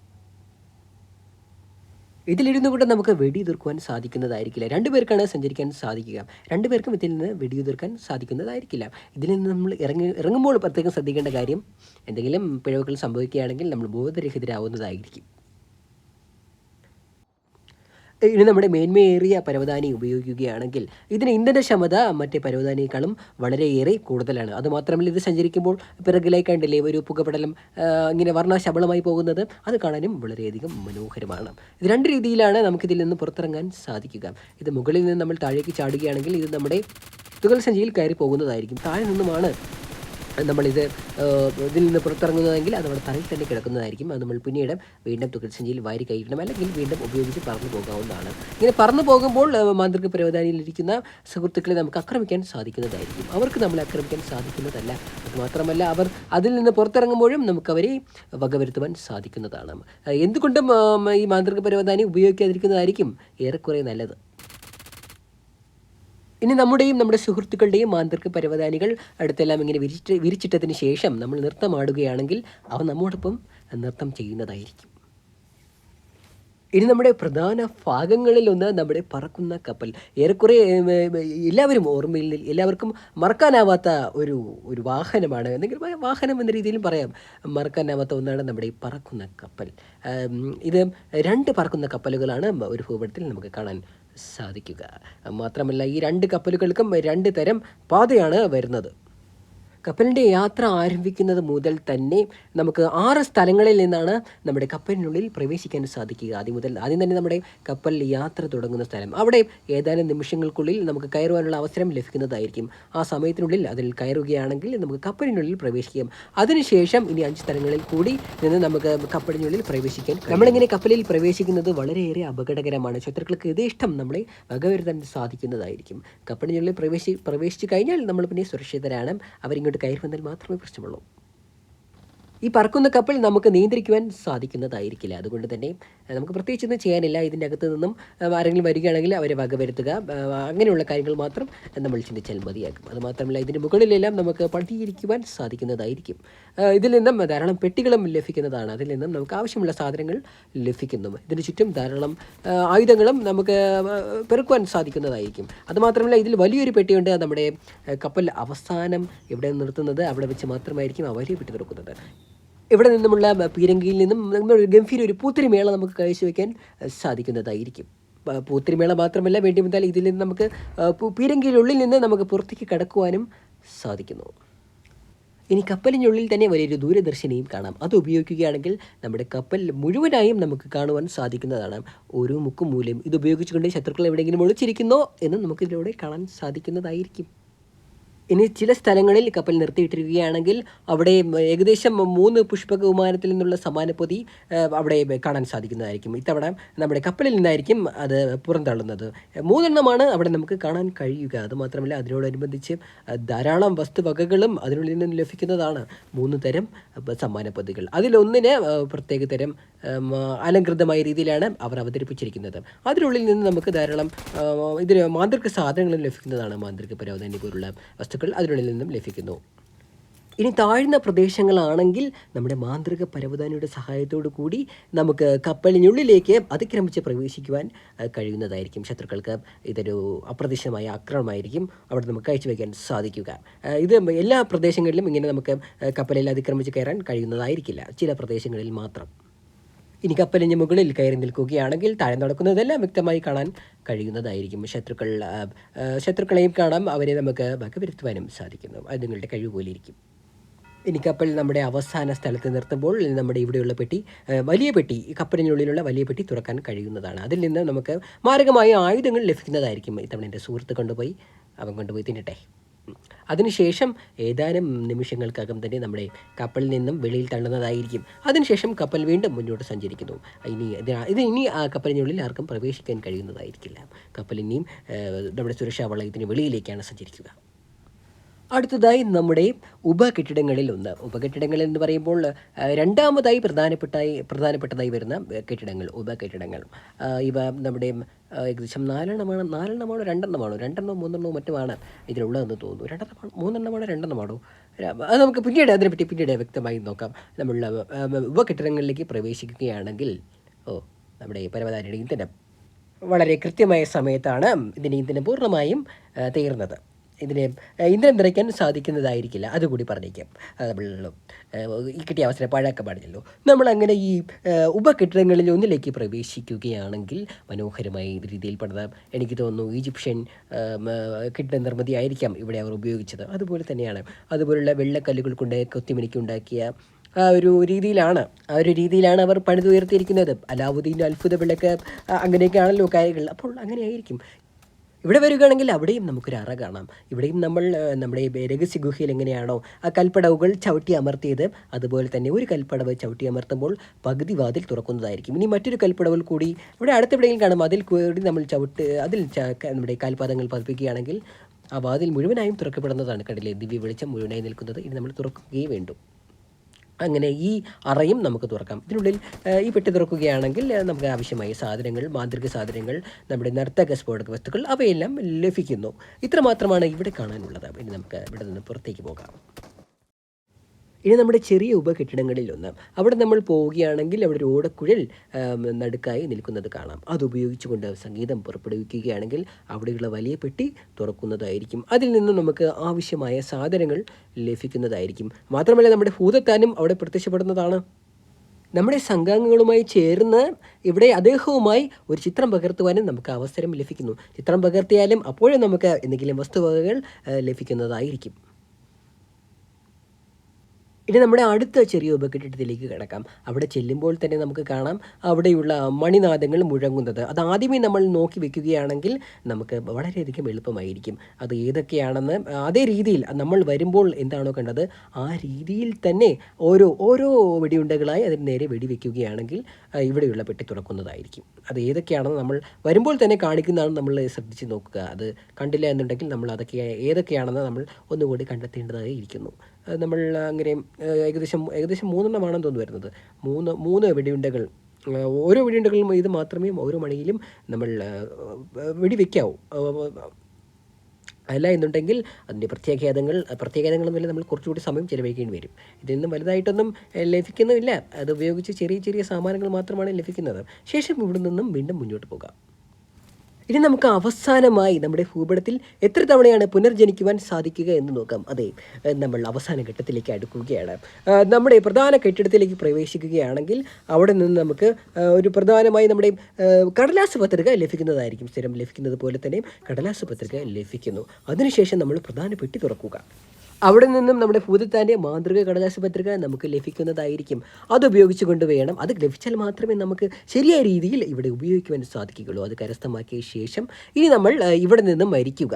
ഇതിലിരുന്നു കൊണ്ട് നമുക്ക് വെടിയുതിർക്കുവാൻ സാധിക്കുന്നതായിരിക്കില്ല. രണ്ടുപേർക്കാണ് സഞ്ചരിക്കാൻ സാധിക്കുക. രണ്ടുപേർക്കും ഇതിൽ നിന്ന് വെടിയുതിർക്കാൻ സാധിക്കുന്നതായിരിക്കില്ല. ഇതിൽ നിന്ന് നമ്മൾ ഇറങ്ങി ഇറങ്ങുമ്പോൾ പ്രത്യേകം ശ്രദ്ധിക്കേണ്ട കാര്യം എന്തെങ്കിലും പിഴവുകൾ സംഭവിക്കുകയാണെങ്കിൽ നമ്മൾ ബോധരഹിതരാവുന്നതായിരിക്കും. ഇനി നമ്മുടെ മേന്മയേറിയ പരവതാനി ഉപയോഗിക്കുകയാണെങ്കിൽ ഇതിന് ഇന്ധനക്ഷമത മറ്റേ പരവതാനിയേക്കാളും വളരെയേറെ കൂടുതലാണ്. അതുമാത്രമല്ല ഇത് സഞ്ചരിക്കുമ്പോൾ പിറകിലേക്ക് കണ്ടില്ലേ ഒരു പുകപടലം ഇങ്ങനെ വർണശബളമായി പോകുന്നത്? അത് കാണാനും വളരെയധികം മനോഹരമാണ്. ഇത് രണ്ട് രീതിയിലാണ് നമുക്കിതിൽ നിന്ന് പുറത്തിറങ്ങാൻ സാധിക്കുക. ഇത് മുകളിൽ നിന്ന് നമ്മൾ താഴേക്ക് ചാടുകയാണെങ്കിൽ ഇത് നമ്മുടെ തുകൽ സഞ്ചിയിൽ കയറി പോകുന്നതായിരിക്കും താഴെ നിന്നുമാണ് നമ്മളിത് ഇതിൽ നിന്ന് പുറത്തിറങ്ങുന്നതെങ്കിൽ അത് നമ്മുടെ തറയിൽ തന്നെ കിടക്കുന്നതായിരിക്കും. അത് നമ്മൾ പിന്നീട് വീണ്ടും തുകൽസഞ്ചിയിൽ വാരി കഴിക്കണം അല്ലെങ്കിൽ വീണ്ടും ഉപയോഗിച്ച് പറന്നു പോകാവുന്നതാണ്. ഇങ്ങനെ പറന്നു പോകുമ്പോൾ മാന്ത്രിക പരവതാനിയിലിരിക്കുന്ന സുഹൃത്തുക്കളെ നമുക്ക് ആക്രമിക്കാൻ സാധിക്കുന്നതായിരിക്കും. അവർക്ക് നമ്മളെ ആക്രമിക്കാൻ സാധിക്കുന്നതല്ല. അതുമാത്രമല്ല അവർ അതിൽ നിന്ന് പുറത്തിറങ്ങുമ്പോഴും നമുക്ക് അവരെ വകവരുത്തുവാൻ സാധിക്കുന്നതാണ്. എന്തുകൊണ്ടും ഈ മാന്ത്രിക പരവതാനി ഉപയോഗിക്കാതിരിക്കുന്നതായിരിക്കും ഏറെക്കുറെ നല്ലത്. ഇനി നമ്മുടെയും നമ്മുടെ സുഹൃത്തുക്കളുടെയും മാന്ത്രിക പരവതാനികൾ അടുത്തെല്ലാം ഇങ്ങനെ വിരിച്ചിട്ട് വിരിച്ചിട്ടതിന് ശേഷം നമ്മൾ നൃത്തമാടുകയാണെങ്കിൽ അവ നമ്മോടൊപ്പം നൃത്തം ചെയ്യുന്നതായിരിക്കും. ഇനി നമ്മുടെ പ്രധാന ഭാഗങ്ങളിലൊന്ന് നമ്മുടെ പറക്കുന്ന കപ്പൽ. ഏറെക്കുറെ എല്ലാവരും ഓർമ്മയിൽ എല്ലാവർക്കും മറക്കാനാവാത്ത ഒരു ഒരു വാഹനമാണ്. എന്തെങ്കിലും വാഹനം എന്ന രീതിയിലും പറയാം. മറക്കാനാവാത്ത ഒന്നാണ് നമ്മുടെ ഈ പറക്കുന്ന കപ്പൽ. ഇത് രണ്ട് പറക്കുന്ന കപ്പലുകളാണ് ഒരു ഭൂപടത്തിൽ നമുക്ക് കാണാൻ സാധിക്കുക. മാത്രമല്ല ഈ രണ്ട് കപ്പലുകൾക്കും രണ്ട് തരം പാതയാണ് വരുന്നത്. കപ്പലിന്റെ യാത്ര ആരംഭിക്കുന്നത് മുതൽ തന്നെ നമുക്ക് ആറ് സ്ഥലങ്ങളിൽ നിന്നാണ് നമ്മുടെ കപ്പലിനുള്ളിൽ പ്രവേശിക്കാൻ സാധിക്കുക. ആദ്യം മുതൽ ആദ്യം തന്നെ നമ്മുടെ കപ്പൽ യാത്ര തുടങ്ങുന്ന സ്ഥലം. അവിടെ ഏതാനും നിമിഷങ്ങൾക്കുള്ളിൽ നമുക്ക് കയറുവാനുള്ള അവസരം ലഭിക്കുന്നതായിരിക്കും. ആ സമയത്തിനുള്ളിൽ അതിൽ കയറുകയാണെങ്കിൽ നമുക്ക് കപ്പലിനുള്ളിൽ പ്രവേശിക്കാം. അതിനുശേഷം ഇനി അഞ്ച് സ്ഥലങ്ങളിൽ കൂടി നിന്ന് നമുക്ക് കപ്പലിനുള്ളിൽ പ്രവേശിക്കാൻ. നമ്മളിങ്ങനെ കപ്പലിൽ പ്രവേശിക്കുന്നത് വളരെയേറെ അപകടകരമാണ്. ശത്രുക്കൾക്ക് യഥേഷ്ടം നമ്മളെ വകവരുത്താൻ സാധിക്കുന്നതായിരിക്കും. കപ്പലിനുള്ളിൽ പ്രവേശി പ്രവേശിച്ചു കഴിഞ്ഞാൽ നമ്മൾ പിന്നെ സുരക്ഷിതരാണ്. അവരിങ്ങോട്ട് കയറി വന്നാൽ മാത്രമേ പ്രശ്നമുള്ളൂ. ഈ പറക്കുന്ന കപ്പൽ നമുക്ക് നിയന്ത്രിക്കുവാൻ സാധിക്കുന്നതായിരിക്കില്ല. അതുകൊണ്ട് തന്നെ നമുക്ക് പ്രത്യേകിച്ചൊന്നും ചെയ്യാനില്ല. ഇതിന്റെ അകത്ത് നിന്നും ആരെങ്കിലും വരികയാണെങ്കിൽ അവരെ വകവരുത്തുക. അങ്ങനെയുള്ള കാര്യങ്ങൾ മാത്രം നമ്മൾ ചിന്തിച്ചാൽ മതിയാകും. അതുമാത്രമല്ല ഇതിന്റെ മുകളിലെല്ലാം നമുക്ക് പണിയിരിക്കുവാൻ സാധിക്കുന്നതായിരിക്കും. ഇതിൽ നിന്നും ധാരാളം പെട്ടികളും ലഭിക്കുന്നതാണ്. അതിൽ നിന്നും നമുക്ക് ആവശ്യമുള്ള സാധനങ്ങൾ ലഭിക്കുന്നു. ഇതിന് ചുറ്റും ധാരാളം ആയുധങ്ങളും നമുക്ക് പെറുക്കുവാൻ സാധിക്കുന്നതായിരിക്കും. അതുമാത്രമല്ല ഇതിൽ വലിയൊരു പെട്ടിയുണ്ട്. നമ്മുടെ കപ്പൽ അവസാനം ഇവിടെ നിർത്തുന്നത്? അവിടെ വെച്ച് മാത്രമായിരിക്കും ആ വലിയ പെട്ടി ഇവിടെ നിന്നുമുള്ള പീരങ്കിയിൽ നിന്നും നമ്മുടെ ഗംഭീര ഒരു പൂത്തിരിമേള നമുക്ക് കാഴ്ചവെക്കാൻ സാധിക്കുന്നതായിരിക്കും. പൂത്തിരിമേള മാത്രമല്ല വേണ്ടി വന്നാൽ ഇതിൽ നിന്ന് നമുക്ക് പീരങ്കിയിലുള്ളിൽ നിന്ന് നമുക്ക് പുറത്തേക്ക് കടക്കുവാനും സാധിക്കുന്നു. ഇനി കപ്പലിനുള്ളിൽ തന്നെ വലിയൊരു ദൂരദർശിനിയും കാണാം. അത് ഉപയോഗിക്കുകയാണെങ്കിൽ നമ്മുടെ കപ്പൽ മുഴുവനായും നമുക്ക് കാണുവാൻ സാധിക്കുന്നതാണ്. ഓരോ മുക്കും മൂലയും ഇത് ഉപയോഗിച്ചുകൊണ്ട് ശത്രുക്കൾ എവിടെയെങ്കിലും ഒളിച്ചിരിക്കുന്നോ എന്ന് നമുക്കിതിലൂടെ കാണാൻ സാധിക്കുന്നതായിരിക്കും. ഇനി ചില സ്ഥലങ്ങളിൽ കപ്പൽ നിർത്തിയിട്ടിരിക്കുകയാണെങ്കിൽ അവിടെ ഏകദേശം മൂന്ന് പുഷ്പക വിമാനത്തിൽ നിന്നുള്ള സമാനപ്പൊതി അവിടെ കാണാൻ സാധിക്കുന്നതായിരിക്കും. ഇത്തവണ നമ്മുടെ കപ്പലിൽ നിന്നായിരിക്കും അത് പുറന്തള്ളുന്നത്. മൂന്നെണ്ണമാണ് അവിടെ നമുക്ക് കാണാൻ കഴിയുക. അതുമാത്രമല്ല അതിനോടനുബന്ധിച്ച് ധാരാളം വസ്തുവകകളും അതിനുള്ളിൽ നിന്നും ലഭിക്കുന്നതാണ് മൂന്ന് തരം സമ്മാനപ്പൊതികൾ അതിലൊന്നിന് പ്രത്യേക തരം അലങ്കൃതമായ രീതിയിലാണ് അവർ അവതരിപ്പിച്ചിരിക്കുന്നത്. അതിനുള്ളിൽ നിന്ന് നമുക്ക് ധാരാളം ഇതിന് മാന്ത്രിക സാധനങ്ങളും ലഭിക്കുന്നതാണ് മാന്ത്രിക പരവതാനി പോലുള്ള വസ്തുക്കൾ അതിനുള്ളിൽ നിന്നും ലഭിക്കുന്നു. ഇനി താഴ്ന്ന പ്രദേശങ്ങളാണെങ്കിൽ നമ്മുടെ മാന്ത്രിക പരവതാനിയുടെ സഹായത്തോടു കൂടി നമുക്ക് കപ്പലിനുള്ളിലേക്ക് അതിക്രമിച്ച് പ്രവേശിക്കുവാൻ കഴിയുന്നതായിരിക്കും. ശത്രുക്കൾക്ക് ഇതൊരു അപ്രതീക്ഷിതമായ ആക്രമണമായിരിക്കും. അവിടെ നമുക്ക് കാഴ്ചവെക്കാൻ സാധിക്കുക. ഇത് എല്ലാ പ്രദേശങ്ങളിലും ഇങ്ങനെ നമുക്ക് കപ്പലിൽ അതിക്രമിച്ച് കയറാൻ കഴിയുന്നതായിരിക്കില്ല. ചില പ്രദേശങ്ങളിൽ മാത്രം. ഇനി കപ്പലിന് മുകളിൽ കയറി നിൽക്കുകയാണെങ്കിൽ താഴെ നടക്കുന്നതെല്ലാം വ്യക്തമായി കാണാൻ കഴിയുന്നതായിരിക്കും. ശത്രുക്കൾ ശത്രുക്കളെയും കാണാം. അവരെ നമുക്ക് വകവരുത്തുവാനും സാധിക്കുന്നു. അത് നിങ്ങളുടെ കഴിവ് പോലെ ഇരിക്കും. ഇനി കപ്പൽ നമ്മുടെ അവസാന സ്ഥലത്ത് നിർത്തുമ്പോൾ നമ്മുടെ ഇവിടെയുള്ള പെട്ടി വലിയ പെട്ടി കപ്പലിനുള്ളിലുള്ള വലിയ പെട്ടി തുറക്കാൻ കഴിയുന്നതാണ്. അതിൽ നിന്ന് നമുക്ക് മാരകമായ ആയുധങ്ങൾ ലഭിക്കുന്നതായിരിക്കും. ഇത്തവണ എന്റെ സുഹൃത്ത് കൊണ്ടുപോയി. അവൻ കൊണ്ടുപോയി തിന്നട്ടെ. അതിനുശേഷം ഏതാനും നിമിഷങ്ങൾക്കകം തന്നെ നമ്മുടെ കപ്പലിൽ നിന്നും വെളിയിൽ തള്ളുന്നതായിരിക്കും. അതിനുശേഷം കപ്പൽ വീണ്ടും മുന്നോട്ട് സഞ്ചരിക്കുന്നു. ഇനി ഇത് ഇനി ആ കപ്പലിനുള്ളിൽ ആർക്കും പ്രവേശിക്കാൻ കഴിയുന്നതായിരിക്കില്ല. കപ്പൽ ഇനിയും നമ്മുടെ സുരക്ഷാ വളയത്തിന് വെളിയിലേക്കാണ് സഞ്ചരിക്കുക. അടുത്തതായി നമ്മുടെ ഉപകെട്ടിടങ്ങളിൽ ഒന്ന് ഉപകെട്ടിടങ്ങൾ എന്ന് പറയുമ്പോൾ രണ്ടാമതായി പ്രധാനപ്പെട്ടായി പ്രധാനപ്പെട്ടതായി വരുന്ന കെട്ടിടങ്ങൾ ഉപകെട്ടിടങ്ങൾ. ഇവ നമ്മുടെ ഏകദേശം നാലെണ്ണമാണ് നാലെണ്ണമാണോ രണ്ടെണ്ണമാണോ? രണ്ടെണ്ണോ മൂന്നെണ്ണോ മറ്റുമാണ് ഇതിലുള്ളതെന്ന് തോന്നുന്നു. രണ്ടെണ്ണമാണോ മൂന്നെണ്ണമാണോ രണ്ടെണ്ണമാണോ? അത് നമുക്ക് പിന്നീട് അതിനെപ്പറ്റി പിന്നീട് വ്യക്തമായി നോക്കാം. നമ്മളുടെ ഉപകെട്ടിടങ്ങളിലേക്ക് പ്രവേശിക്കുകയാണെങ്കിൽ ഓ നമ്മുടെ പരവതാനിയുടെ ഇന്ധനം വളരെ കൃത്യമായ സമയത്താണ് ഇതിന്റെ ഇന്ധനം പൂർണമായും തീർന്നത്. ഇതിനെ ഇന്ധനം നിറയ്ക്കാൻ സാധിക്കുന്നതായിരിക്കില്ല. അതുകൂടി പറഞ്ഞേക്കാം. നമ്മൾ ഈ കിട്ടിയ അവസരം പഴയൊക്കെ നമ്മൾ അങ്ങനെ ഈ ഉപകെട്ടിടങ്ങളിൽ ഒന്നിലേക്ക് പ്രവേശിക്കുകയാണെങ്കിൽ മനോഹരമായ രീതിയിൽ പണിത. എനിക്ക് തോന്നുന്നു ഈജിപ്ഷ്യൻ കെട്ടിട നിർമ്മിതി ആയിരിക്കാം ഇവിടെ അവർ ഉപയോഗിച്ചത്. അതുപോലെ തന്നെയാണ്. അതുപോലുള്ള വെള്ളക്കല്ലുകൾ കൊണ്ട് കൊത്തിമിനിക്ക് ഉണ്ടാക്കിയ ആ ഒരു രീതിയിലാണ് ആ ഒരു രീതിയിലാണ് അവർ പണിതുയർത്തിയിരിക്കുന്നത്. അലാവുദ്ദീൻ അത്ഭുത വിളക്ക് അങ്ങനെയൊക്കെയാണല്ലോ കാര്യങ്ങൾ. അപ്പോൾ അങ്ങനെയായിരിക്കും ഇവിടെ വരികയാണെങ്കിൽ അവിടെയും നമുക്കൊരു അറ കാണാം. ഇവിടെയും നമ്മൾ നമ്മുടെ രഹസ്യ ഗുഹയിൽ എങ്ങനെയാണോ ആ കൽപ്പടവുകൾ ചവിട്ടി അമർത്തിയത് അതുപോലെ തന്നെ ഒരു കൽപ്പടവ് ചവിട്ടി അമർത്തുമ്പോൾ പകുതി വാതിൽ തുറക്കുന്നതായിരിക്കും. ഇനി മറ്റൊരു കൽപ്പടവിൽ കൂടി ഇവിടെ അടുത്തെവിടെയും കാണാം അതിൽ കൂടി നമ്മൾ ചവിട്ട് അതിൽ നമ്മുടെ കാൽപാദങ്ങൾ പതിപ്പിക്കുകയാണെങ്കിൽ ആ വാതിൽ മുഴുവനായും തുറക്കപ്പെടുന്നതാണ് കണ്ടില്ലേ? ദിവ്യ വെളിച്ചം മുഴുവനായി നിൽക്കുന്നത്. ഇനി നമ്മൾ തുറക്കുകയേ വേണ്ടു. അങ്ങനെ ഈ അറയും നമുക്ക് തുറക്കാം. ഇതിനുള്ളിൽ ഈ പെട്ടി തുറക്കുകയാണെങ്കിൽ നമുക്ക് ആവശ്യമായ സാധനങ്ങൾ മാന്ത്രിക സാധനങ്ങൾ നമ്മുടെ നർത്തക സ്ഫോടക വസ്തുക്കൾ അവയെല്ലാം ലഭിക്കുന്നു. ഇത്രമാത്രമാണ് ഇവിടെ കാണാനുള്ളത്. ഇനി നമുക്ക് ഇവിടെ നിന്ന് പുറത്തേക്ക് പോകാം. ഇനി നമ്മുടെ ചെറിയ ഉപകെട്ടിടങ്ങളിൽ ഒന്ന് അവിടെ നമ്മൾ പോവുകയാണെങ്കിൽ അവിടെ ഒരു ഓടക്കുഴൽ നടുക്കായി നിൽക്കുന്നത് കാണാം. അത് ഉപയോഗിച്ചുകൊണ്ട് സംഗീതം പുറപ്പെടുവിക്കുകയാണെങ്കിൽ അവിടെയുള്ള വലിയ പെട്ടി തുറക്കുന്നതായിരിക്കും. അതിൽ നിന്ന് നമുക്ക് ആവശ്യമായ സാധനങ്ങൾ ലഭിക്കുന്നതായിരിക്കും. മാത്രമല്ല നമ്മുടെ ഭൂതത്താനും അവിടെ പ്രത്യക്ഷപ്പെടുന്നതാണ്. നമ്മുടെ സംഘാംഗങ്ങളുമായി ചേർന്ന് ഇവിടെ അദ്ദേഹവുമായി ഒരു ചിത്രം പകർത്തുവാനും നമുക്ക് അവസരം ലഭിക്കുന്നു. ചിത്രം പകർത്തിയാലും അപ്പോഴും നമുക്ക് എന്തെങ്കിലും വസ്തുവകകൾ ലഭിക്കുന്നതായിരിക്കും. ഇനി നമ്മുടെ അടുത്ത ചെറിയ ഉപകെട്ടിടത്തിലേക്ക് കിടക്കാം. അവിടെ ചെല്ലുമ്പോൾ തന്നെ നമുക്ക് കാണാം അവിടെയുള്ള മണിനാദങ്ങൾ മുഴങ്ങുന്നത്. അത് ആദ്യമേ നമ്മൾ നോക്കി വെക്കുകയാണെങ്കിൽ നമുക്ക് വളരെയധികം എളുപ്പമായിരിക്കും. അത് ഏതൊക്കെയാണെന്ന് അതേ രീതിയിൽ നമ്മൾ വരുമ്പോൾ എന്താണോ കണ്ടത് ആ രീതിയിൽ തന്നെ ഓരോ ഓരോ വെടിയുണ്ടകളായി അതിന് നേരെ വെടിവെക്കുകയാണെങ്കിൽ ഇവിടെയുള്ള പെട്ടി തുറക്കുന്നതായിരിക്കും. അത് ഏതൊക്കെയാണെന്ന് നമ്മൾ വരുമ്പോൾ തന്നെ കാണിക്കുന്നതാണ് നമ്മൾ ശ്രദ്ധിച്ച് നോക്കുക. അത് കണ്ടില്ല എന്നുണ്ടെങ്കിൽ നമ്മൾ അതൊക്കെ ഏതൊക്കെയാണെന്ന് നമ്മൾ ഒന്നുകൂടി കണ്ടെത്തേണ്ടതായി ഇരിക്കുന്നു. നമ്മൾ അങ്ങനെ ഏകദേശം ഏകദേശം മൂന്നെണ്ണമാണെന്ന് തോന്നുന്നു വരുന്നത്. മൂന്ന് മൂന്ന് വെടിയുണ്ടകൾ ഓരോ വെടിയുണ്ടകളും ഇത് മാത്രമേ ഓരോ മണിയിലും നമ്മൾ വെടിവെക്കാവൂ. അല്ല എന്നുണ്ടെങ്കിൽ അതിന്റെ പ്രത്യാഘാതങ്ങൾ പ്രത്യാഘാതങ്ങളൊന്നുമില്ല നമ്മൾ കുറച്ചുകൂടി സമയം ചിലവഴിക്കേണ്ടി വരും. ഇതിൽ നിന്നും വലുതായിട്ടൊന്നും ലഭിക്കുന്നുമില്ല. അത് ഉപയോഗിച്ച് ചെറിയ ചെറിയ സാമാനങ്ങൾ മാത്രമാണ് ലഭിക്കുന്നത്. ശേഷം ഇവിടെ നിന്നും വീണ്ടും മുന്നോട്ട് പോകാം. ഇനി നമുക്ക് അവസാനമായി നമ്മുടെ ഭൂപടത്തിൽ എത്ര തവണയാണ് പുനർജനിക്കുവാൻ സാധിക്കുക എന്ന് നോക്കാം. അതെ നമ്മൾ അവസാന ഘട്ടത്തിലേക്ക് അടുക്കുകയാണ്. നമ്മുടെ പ്രധാന കെട്ടിടത്തിലേക്ക് പ്രവേശിക്കുകയാണെങ്കിൽ അവിടെ നിന്ന് നമുക്ക് ഒരു പ്രധാനമായി നമ്മുടെ കടലാസ് പത്രിക ലഭിക്കുന്നതായിരിക്കും. സ്ഥിരം ലഭിക്കുന്നത് പോലെ തന്നെ കടലാസ് പത്രിക ലഭിക്കുന്നു. അതിനുശേഷം നമ്മൾ പ്രധാന പെട്ടി തുറക്കുക. അവിടെ നിന്നും നമ്മുടെ ഭൂതത്താന്റെ മാതൃക കടലാസ് പത്രിക നമുക്ക് ലഭിക്കുന്നതായിരിക്കും. അത് ഉപയോഗിച്ചുകൊണ്ട് വേണം. അത് ലഭിച്ചാൽ മാത്രമേ നമുക്ക് ശരിയായ രീതിയിൽ ഇവിടെ ഉപയോഗിക്കുവാൻ സാധിക്കുകയുള്ളൂ. അത് കരസ്ഥമാക്കിയ ശേഷം ഇനി നമ്മൾ ഇവിടെ നിന്നും മരിക്കുക.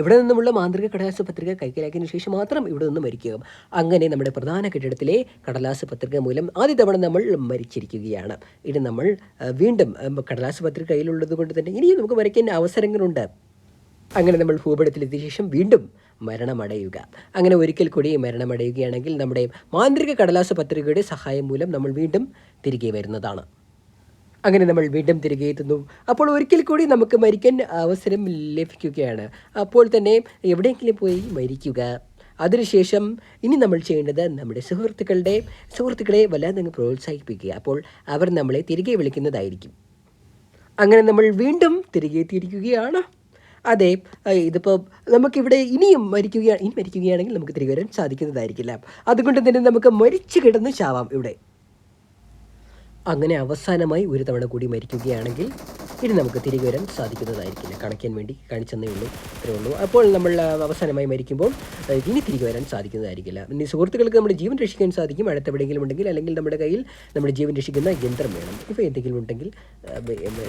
ഇവിടെ നിന്നുമുള്ള മാന്ത്രിക കടലാസ് പത്രിക കൈക്കലാക്കിയതിനു ശേഷം മാത്രം ഇവിടെ നിന്ന് മരിക്കുക. അങ്ങനെ നമ്മുടെ പ്രധാന കെട്ടിടത്തിലെ കടലാസ് പത്രിക മൂലം ആദ്യ തവണ നമ്മൾ മരിച്ചിരിക്കുകയാണ്. ഇനി നമ്മൾ വീണ്ടും കടലാസ പത്രിക കയ്യിലുള്ളത് കൊണ്ട് തന്നെ ഇനിയും നമുക്ക് മരിക്കാൻ അവസരങ്ങളുണ്ട്. അങ്ങനെ നമ്മൾ ഭൂപടത്തിലെത്തിയ ശേഷം വീണ്ടും മരണമടയുക. അങ്ങനെ ഒരിക്കൽ കൂടി മരണമടയുകയാണെങ്കിൽ നമ്മുടെ മാന്ത്രിക കടലാസ പത്രികയുടെ സഹായം മൂലം നമ്മൾ വീണ്ടും തിരികെ വരുന്നതാണ്. അങ്ങനെ നമ്മൾ വീണ്ടും തിരികെ എത്തുന്നു. അപ്പോൾ ഒരിക്കൽ കൂടി നമുക്ക് മരിക്കാൻ അവസരം ലഭിക്കുകയാണ്. അപ്പോൾ തന്നെ എവിടെയെങ്കിലും പോയി മരിക്കുക. അതിനുശേഷം ഇനി നമ്മൾ ചെയ്യേണ്ടത് നമ്മുടെ സുഹൃത്തുക്കളുടെ സുഹൃത്തുക്കളെ വല്ലാതെ പ്രോത്സാഹിപ്പിക്കുക. അപ്പോൾ അവർ നമ്മളെ തിരികെ വിളിക്കുന്നതായിരിക്കും. അങ്ങനെ നമ്മൾ വീണ്ടും തിരികെ എത്തിയിരിക്കുകയാണ്. അതെ ഇതിപ്പോൾ നമുക്കിവിടെ ഇനിയും മരിക്കുകയാണ് ഇനി മരിക്കുകയാണെങ്കിൽ നമുക്ക് തിരികെ വരാൻ സാധിക്കുന്നതായിരിക്കില്ല. അതുകൊണ്ട് തന്നെ നമുക്ക് മരിച്ചു കിടന്ന് ചാവാം ഇവിടെ. അങ്ങനെ അവസാനമായി ഒരു തവണ കൂടി മരിക്കുകയാണെങ്കിൽ ഇനി നമുക്ക് തിരികെ വരാൻ സാധിക്കുന്നതായിരിക്കില്ല. കണക്കാൻ വേണ്ടി കാണിച്ചെന്നേ ഉള്ളൂ. അത്രേ ഉള്ളൂ. അപ്പോൾ നമ്മൾ അവസാനമായി മരിക്കുമ്പോൾ ഇനി തിരികെ വരാൻ സാധിക്കുന്നതായിരിക്കില്ല. ഇനി സുഹൃത്തുക്കൾക്ക് നമ്മുടെ ജീവൻ രക്ഷിക്കാൻ സാധിക്കും. അടുത്തെവിടെയെങ്കിലും ഉണ്ടെങ്കിൽ അല്ലെങ്കിൽ നമ്മുടെ കയ്യിൽ നമ്മുടെ ജീവൻ രക്ഷിക്കുന്ന യന്ത്രം വേണം. ഇപ്പോൾ എന്തെങ്കിലും ഉണ്ടെങ്കിൽ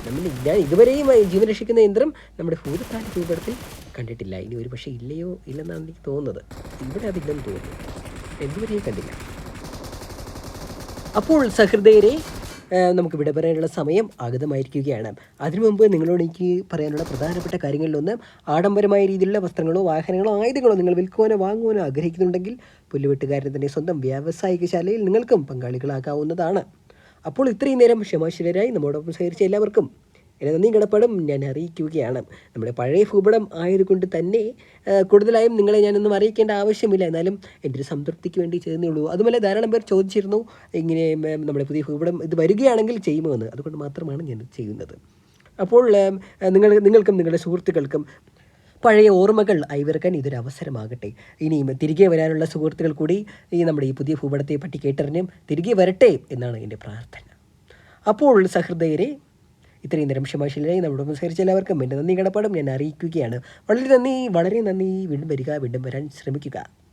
നമ്മൾ ഞാൻ ഇതുവരെയും ജീവൻ രക്ഷിക്കുന്ന യന്ത്രം നമ്മുടെ ഭൂതത്താന്റെ രൂപത്തിൽ കണ്ടിട്ടില്ല. ഇനി ഒരു പക്ഷേ ഇല്ലയോ ഇല്ലെന്നാണ് എനിക്ക് തോന്നുന്നത്. ഇവിടെ അതില്ലെന്ന് തോന്നുന്നു. എന്തുവരെയും കണ്ടില്ല. അപ്പോൾ സഹൃദയരെ നമുക്ക് വിട പറയാനുള്ള സമയം ആഗതമായിരിക്കുകയാണ് അതിനു മുമ്പ് നിങ്ങളോട് എനിക്ക് പറയാനുള്ള പ്രധാനപ്പെട്ട കാര്യങ്ങളിലൊന്ന് ആഡംബരമായ രീതിയിലുള്ള വസ്ത്രങ്ങളോ വാഹനങ്ങളോ ആയുധങ്ങളോ നിങ്ങൾ വിൽക്കുവാനോ വാങ്ങുവാനോ ആഗ്രഹിക്കുന്നുണ്ടെങ്കിൽ പുല്ലുവെട്ടുകാരൻ തന്നെ സ്വന്തം വ്യാവസായിക ശാലയിൽ നിങ്ങൾക്കും പങ്കാളികളാകാവുന്നതാണ്. അപ്പോൾ ഇത്രയും നേരം ക്ഷമാശീലരായി നമ്മോടൊപ്പം സഹകരിച്ച എല്ലാവർക്കും എന്നെ നന്ദി കടപ്പാടും ഞാൻ അറിയിക്കുകയാണ്. നമ്മുടെ പഴയ ഭൂപടം ആയതുകൊണ്ട് തന്നെ കൂടുതലായും നിങ്ങളെ ഞാനൊന്നും അറിയിക്കേണ്ട ആവശ്യമില്ല. എന്നാലും എന്റെ ഒരു സംതൃപ്തിക്ക് വേണ്ടി ചെയ്യുന്നേ ഉള്ളൂ. അതുപോലെ ധാരാളം പേർ ചോദിച്ചിരുന്നു ഇങ്ങനെ നമ്മുടെ പുതിയ ഭൂപടം ഇത് വരികയാണെങ്കിൽ ചെയ്യുമോ എന്ന് അതുകൊണ്ട് മാത്രമാണ് ഞാൻ ചെയ്യുന്നത്. അപ്പോൾ നിങ്ങൾ നിങ്ങൾക്കും നിങ്ങളുടെ സുഹൃത്തുക്കൾക്കും പഴയ ഓർമ്മകൾ അയവിറക്കാൻ ഇതൊരു അവസരമാകട്ടെ. ഇനിയും തിരികെ വരാനുള്ള സുഹൃത്തുക്കൾ കൂടി ഈ നമ്മുടെ ഈ പുതിയ ഭൂപടത്തെ പറ്റി കേട്ടറിഞ്ഞും തിരികെ വരട്ടെ എന്നാണ് എന്റെ പ്രാർത്ഥന. അപ്പോൾ സഹൃദയരെ ഇത്രയും നേരം ക്ഷമാശീലായി നമ്മുടെ സംസാരിച്ച എല്ലാവർക്കും എന്റെ നന്ദി കടപ്പാടും ഞാൻ അറിയിക്കുകയാണ്. വളരെ നന്ദി വളരെ നന്ദി. വീണ്ടും വരിക വീണ്ടും വരാൻ ശ്രമിക്കുക.